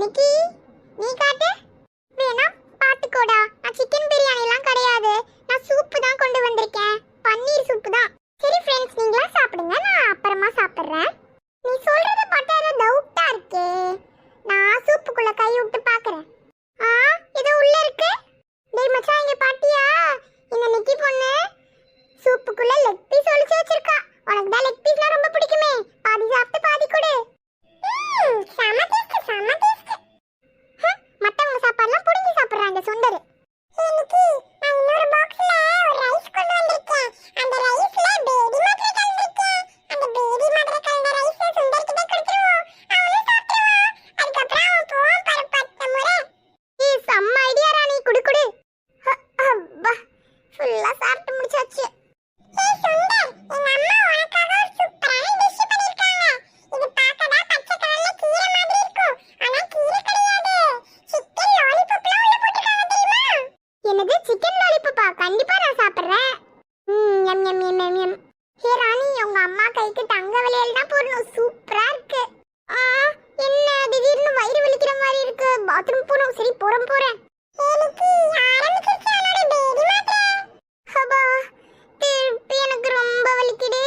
நிக்கி நீ காட்டு. வேணா பாத்துக்கோடா. நான் சிக்கன் பிரியாணி எல்லாம் கிடையாது. நான் சூப்பு தான் கொண்டு வந்திருக்கேன். பன்னீர் சூப்பு தான். சரி ஃப்ரெண்ட்ஸ் நீங்களா சாப்பிடுங்க. நான் அப்புறமா சாப்பிட்றேன். நீ சொல்றத பார்த்தா ஏதோ டவுட்டா இருக்கே. நான் சூப்புக்குள்ள கை விட்டு பாக்குறேன். ஆ ஏதோ உள்ள இருக்கு. டேய் மச்சான் இங்க பாட்டியா இந்த நிக்கி பொண்ணு சூப்புக்குள்ள லெக் பீஸ் ஒளிச்சு வச்சிருக்கா. உனக்கு தான் லெக் பீஸ்லாம் ரொம்ப பிடிக்குமே. பாதி சாப்பிட்டு பாதி கொடு. ம், செம மத்தவங்க சாப்பாடுலாம் புடுங்கி சாப்பிடுறாங்க சுண்டரு எனக்கு நான் இன்னொரு பாக்ஸ்ல ஒரு ரைஸ் கொண்டு வந்திருக்கேன். அந்த ரைஸ்ல பேபி மாதிரி கலந்திருக்கேன். அந்த பேபி மாதிரி கலந்த ரைஸ் சுந்தர் கிட்ட கொடுத்துருவோம் அவனும் சாப்பிடுவான் அதுக்கப்புறம் அவன் போவான் பாரு பத்து முறை. ஏ செம்ம ஐடியா ராணி குடு குடு. அப்பா ஃபுல்லா சாப்பிட்டு முடிச்சாச்சு. ஏ சுந்தர் எங்க அம்மா கைக்கு தான் போடணும். சூப்பரா இருக்கு. ஆ என்ன திடீர்னு வயிறு வலிக்கிற மாதிரி இருக்கு. பாத்ரூம் போகணும். சரி போறேன் போறேன். எனக்கு ஆரம்பிச்சிருச்சு அவனோட பேபி மாத்திரை ஹபா திருப்பி எனக்கு ரொம்ப வலிக்குது.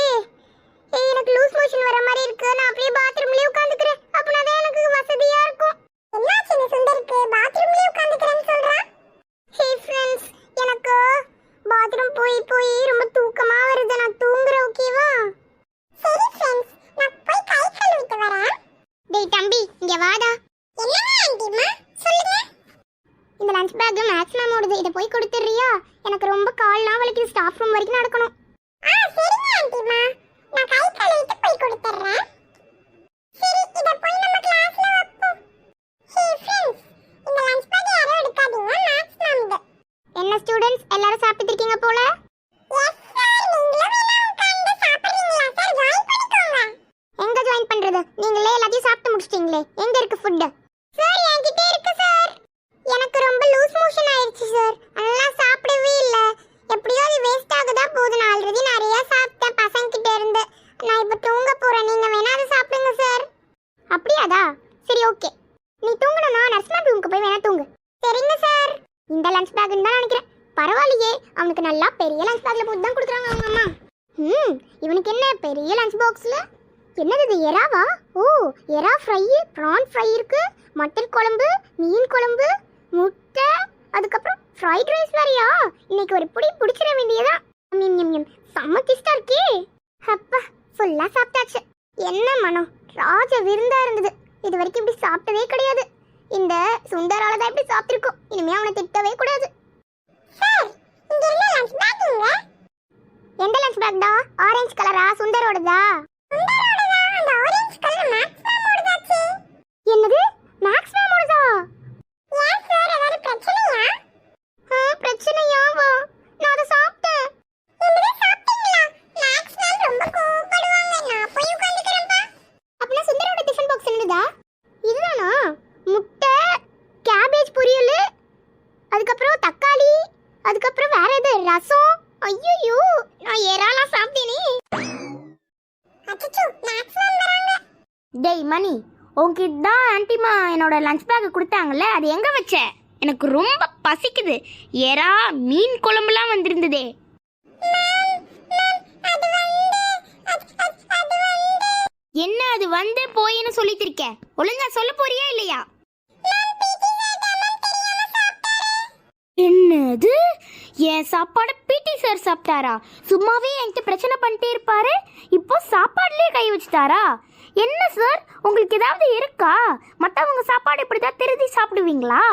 எனக்கு லூஸ் மோஷன் வர மாதிரி இருக்கு. நான் அப்படியே பாத்ரூம் உட்காந்துக்கிறேன் அப்பனா தான் எனக்கு வசதியா இருக்கும் என்னாச்சு இந்த சுந்தருக்கு பாத்ரூம்லயே உட்காந்துக்கிறேன்னு சொல்றான் ஹே ஃப்ரெண்ட்ஸ் எனக்கு பாத்ரூம் போய் போய் ரொம்ப தூக்கமா வருது நான் தூங்குறேன் ஓகேவா சரி ஃப்ரெண்ட்ஸ் நான் போய் கை கழுவிட்டு வரேன் டேய் தம்பி இங்க வாடா. என்னங்க ஆண்டிமா சொல்லுங்க. இந்த லஞ்ச் பேக் மேக்ஸ் மேமோடது இதை போய் கொடுத்துறியா எனக்கு ரொம்ப கால்லாம் வலிக்குது. ஸ்டாஃப் ரூம் வரைக்கும் நடக்கணும். ஆ சரிங்க ஆண்டிமா நான் கை கழுவிட்டு போய் கொடுத்துறேன் சரி இத போய் நம்ம கிளாஸ்ல வைப்போம் ஹே ஃப்ரெண்ட்ஸ் இந்த லஞ்ச் பேக் யாரும் எடுக்காதீங்க மேக்ஸ் மேம்து என்ன ஸ்டூடண்ட்ஸ் எல்லாரும் சாப்பிட்டு இருக்கீங்க போல எஸ் சார் நீங்களும் வேணா உட்கார்ந்து சாப்பிடுறீங்களா சார் ஜாயின் பண்ணிக்கோங்க எங்க ஜாயின் பண்றது நீங்களே எல்லாத்தையும் சாப்பிட்டு முடிச்சிட்டீங்களே எங்க இருக்கு ஃபுட் சார் என்கிட்ட இருக்கு சார் எனக்கு ரொம்ப லூஸ் மோஷன் ஆயிருச்சு சார் நல்லா சாப்பிடவே இல்ல எப்படியோ அது வேஸ்ட் ஆகுதா போகுது நான் ஆல்ரெடி நிறைய சாப்பிட்டேன் பசங்க கிட்ட இருந்து நான் இப்ப தூங்க போறேன் நீங்க வேணா அதை சாப்பிடுங்க சார் அப்படியாடா சரி ஓகே நீ தூங்கணும்னா நர்ஸ்மேன் ரூமுக்கு போய் வேணா தூங்கு சரிங்க சார் இந்த லஞ்ச் பேக்னு தான் நினைக்கிறேன் பரவாயில்லையே அவனுக்கு நல்லா பெரிய லஞ்ச் பேக்ல போட்டு தான் கொடுக்குறாங்க அவங்க அம்மா. ம் இவனுக்கு என்ன பெரிய லஞ்ச் பாக்ஸில் என்னது இது எறாவா? ஓ எறா ஃப்ரை ப்ரான் ஃப்ரை இருக்கு. மட்டன் குழம்பு மீன் குழம்பு முட்டை அதுக்கப்புறம் ஃப்ரைட் ரைஸ் வேறையா? இன்னைக்கு ஒரு புடி பிடிச்சிட வேண்டியதா? செம்ம டேஸ்டா இருக்கே. அப்பா ஃபுல்லா சாப்பிட்டாச்சு. என்ன மனம்? ராஜ விருந்தா இருந்தது. இது வரைக்கும் இப்படி சாப்பிட்டதே கிடையாது. இந்த சுந்தரால தான் இப்படி சாப்பிட்ருக்கோம் இனிமே அவனை திட்டவே கூடாது. சார் இங்க என்ன லஞ்ச் பேக்குங்க எந்த லஞ்ச் பேக்டா ஆரஞ்சு கலரா சுந்தரோடதா? சுந்தரோடதா? அந்த ஆரஞ்சு கலர் மேக்ஸ் மேமோடதாச்சே என்னது? மேக்ஸ் மேமோடதா ஏன் சார் ஏதாவது பிரச்சனையா? ஆ பிரச்சனையாவா நான் அதை சாப்பிட்டேன். என்னது சாப்பிட்டீங்களா? மேக்ஸ் மேம் ரொம்ப கோவப்படுவாங்க. நான் போய் உட்கார்ந்துக்கிறேன்ப்பா அப்பனா சுந்தரோட டிஃபன் பாக்ஸ் என்னதா இதுதானா? முட்டை கேபேஜ் பொரியல் அதுக்கப்புறம் தக்காளி அதுக்கப்புறம் வேற எது ரசம்? ஐயோ நான் ஏறாலாம் சாப்பிட்டேனே. டேய் மணி உன்கிட்ட தான் ஆன்ட்டிமா என்னோட லஞ்ச் பேக் கொடுத்தாங்கல்ல அது எங்கே வச்ச? எனக்கு ரொம்ப பசிக்குது. ஏறா மீன் குழம்புலாம் வந்திருந்ததே. என்ன அது வந்து போயின்னு சொல்லிட்டு இருக்க? ஒழுங்கா சொல்ல போறியா இல்லையா? என் சாப்பாடு பிடி சார் சாப்பிட்டாரா? சும்மாவே என்கிட்ட பிரச்சனை பண்ணிட்டே இருப்பாரு? இப்போ சாப்பாடுலயே கை வச்சுட்டாரா? என்ன சார்? உங்களுக்கு ஏதாவது இருக்கா? மற்றவங்க சாப்பாடு இப்படி தான் திருதி சாப்பிடுவீங்களா?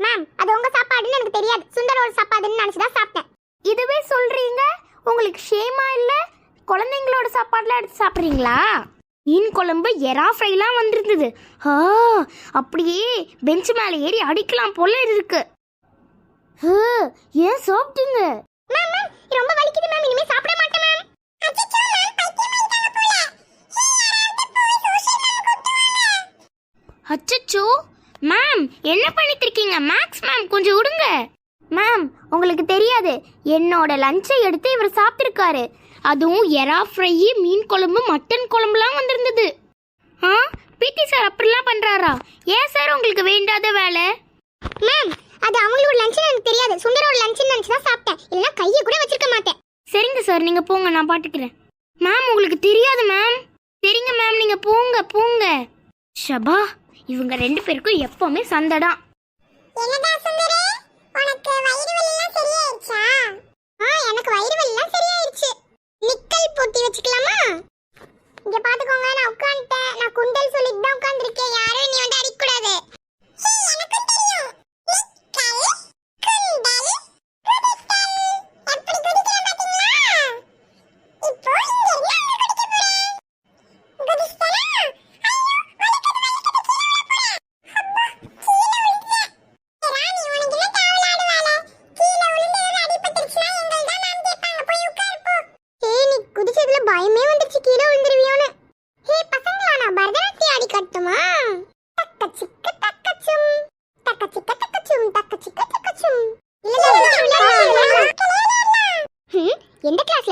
மேம் அது உங்க சாப்பாடுன்னு எனக்கு தெரியாது. சுந்தரோட சாப்பாடுன்னு நினைச்சு தான் சாப்பிட்டேன். இதுவே சொல்றீங்க? உங்களுக்கு ஷேமா இல்ல? குழந்தைங்களோட சாப்பாடுலாம் எடுத்து சாப்பிட்றீங்களா? மீன் குழம்பு எறா ஃப்ரைலாம் வந்திருந்தது. ஆ அப்படியே பெஞ்ச் மேலே ஏறி அடிக்கலாம் போல இருக்கு. ஏன் சாப்பிட்டீங்க? மேம் மேம் ரொம்ப வலிக்குது மேம். இனிமே சாப்பிட மாட்டேன் மேம். அச்சச்சோ மேம் என்ன பண்ணிட்டு இருக்கீங்க மேக்ஸ் மேம் கொஞ்சம் விடுங்க. மேம் உங்களுக்கு தெரியாது என்னோட லஞ்சை எடுத்து இவர் சாப்பிட்ருக்காரு அதுவும் எறா ஃப்ரை மீன் குழம்பு மட்டன் குழம்புலாம் வந்திருந்தது. ஆ பிடி சார் அப்படிலாம் பண்ணுறாரா ஏன் சார் உங்களுக்கு வேண்டாத வேலை? மேம் அது அவங்களோட லஞ்ச் எனக்கு தெரியாது. சுந்தரோட லஞ்ச் நினைச்சு தான் சாப்பிட்டேன். இல்லைன்னா கையை கூட வச்சிருக்க மாட்டேன். சரிங்க சார் நீங்கள் போங்க நான் பாட்டுக்கிறேன் மேம் உங்களுக்கு தெரியாது மேம் சரிங்க மேம் நீங்கள் போங்க போங்க. ஷபா இவங்க ரெண்டு பேருக்கும் எப்போவுமே சண்டை தான் என்னடா சுந்தரே? உனக்கு வயிறு வலிலாம் சரியாயிருச்சா ஆ எனக்கு வயிறு வலிலாம் சரியாயிருச்சு நிக்கல் போட்டி வச்சுக்கலாமா? இங்க பாத்துக்கோங்க நான் உட்கார்ந்துட்டேன். நான் குண்டல் சொல்லிட்டு தான் உட்கார்ந்திருக்கேன். யாரும் நீ வந்து அடிக்க கூடாது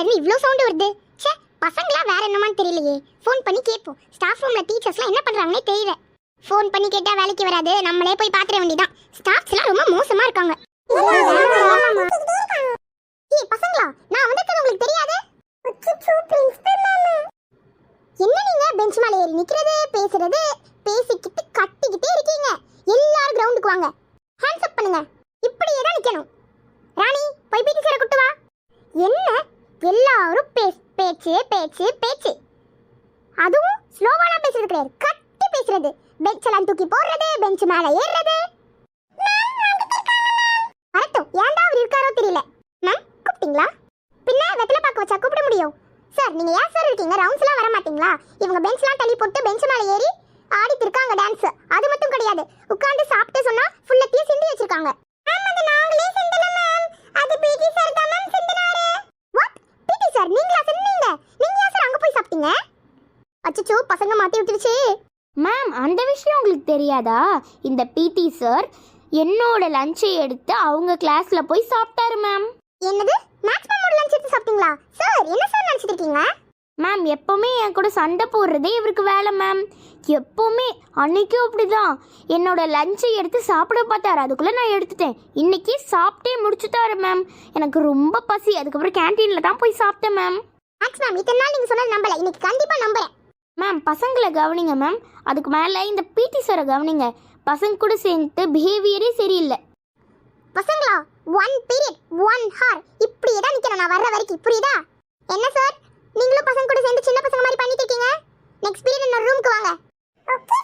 எந்த இவ்ளோ சவுண்ட் வருது? ச்சே பசங்களா வேற என்னமான்னு தெரியலையே. ஃபோன் பண்ணி கேட்போம். ஸ்டாஃப் ரூம்ல டீச்சர்ஸ்லாம் என்ன பண்றாங்கன்னே தெரியல. ஃபோன் பண்ணி கேட்டா வேலைக்கு வராது. நம்மளே போய் பாத்துற வேண்டியதான் ஸ்டாஃப்ஸ்லாம் ரொம்ப மோசமா இருக்காங்க. ஏய் பசங்களா நான் வந்திருக்கிறது உங்களுக்கு தெரியாது? என்ன நீங்க? பெஞ்ச் மேல ஏறி நிக்கிறது பேசுறது பேசிக்கிட்டு கட்டிக்கிட்டே இருக்கீங்க எல்லாரும் கிரவுண்டுக்கு வாங்க ஹேண்ட்ஸ் அப் பண்ணுங்க இப்படியே தான் நிக்கணும் ராணி போய் பிடி சார கூட்டு வா என்ன எல்லாரும் பேஸ் பேச்சு பேச்சு பேச்சு அதுவும் ஸ்லோவாலாம் பேசுறது கிடையாது. கட்டி பேசுறது. பெஞ்ச் எல்லாம் தூக்கி போடுறது பெஞ்ச் மேல ஏறுறது. வரட்டும். ஏன்டா அவர் இருக்காரோ தெரியல. மேம் கூப்பிட்டீங்களா? பின்ன வெத்தலை பார்க்க வச்சா கூப்பிட முடியும். சார் நீங்க ஏன் சார் இருக்கீங்க? ரவுண்ட்ஸ் எல்லாம் வர மாட்டீங்களா இவங்க பெஞ்ச்லாம் தள்ளி போட்டு பெஞ்ச் மேல ஏறி ஆடிட்டு இருக்காங்க டான்ஸ் அது மட்டும் கிடையாது. உட்கார்ந்து சாப்பிட்டு சொன்னா ஃபுல்லத்தையும் சிந்தி வச்சிருக்காங்க. மேம் அது நாங்களே சிந்தல மேம் அது பிடி சார் தான் மேம் சிந்தினாரு. வாட் பிடி சார் நீங்களா சிந்தீங்க நீங்க ஏன் சார் அங்க போய் சாப்பிட்டீங்க? அச்சச்சோ பசங்க மாத்தி விட்டுருச்சு. மேம் அந்த விஷயம் உங்களுக்கு தெரியாதா? இந்த பிடி சார் என்னோட லஞ்சை எடுத்து அவங்க கிளாஸ்ல போய் சாப்பிட்டாரு மேம் என்னது? மேட்ச் மேமோட லஞ்ச் எடுத்து சாப்பிட்டீங்களா? சார் என்ன சார் நினைச்சிட்டு இருக்கீங்க? மேம் எப்போவுமே என் கூட சண்டை போடுறதே இவருக்கு வேலை மேம் எப்போவுமே அன்னைக்கும் அப்படிதான். என்னோட லஞ்சை எடுத்து சாப்பிட பார்த்தாரு. அதுக்குள்ளே நான் எடுத்துட்டேன். இன்னைக்கு சாப்பிட்டே முடிச்சுட்டாரு மேம் எனக்கு ரொம்ப பசி. அதுக்கப்புறம் கேன்டீனில் தான் போய் சாப்பிட்டேன் மேம் மேக்ஸ் மேம் இத்தனை நாள் நீங்க சொன்னது நம்பல. இன்னைக்கு கண்டிப்பா நம்புறேன். மேம் பசங்களை கவனிங்க மேம். அதுக்கு மேலே இந்த பிடி சாரை கவனிங்க. பசங்க கூட சேர்ந்து பிஹேவியரே சரியில்லை. பசங்களா? ஒன் பீரியட் ஒன் ஹார் இப்படியே தான் நிற்கிறேன் நான் வர்ற வரைக்கும். புரியுதா? என்ன சார் நீங்களும் பசங்க கூட சேர்ந்து சின்ன பசங்க மாதிரி பண்ணிட்டு இருக்கீங்க? நெக்ஸ்ட் பீரியட் என்னோட ரூமுக்கு வாங்க. ஓகே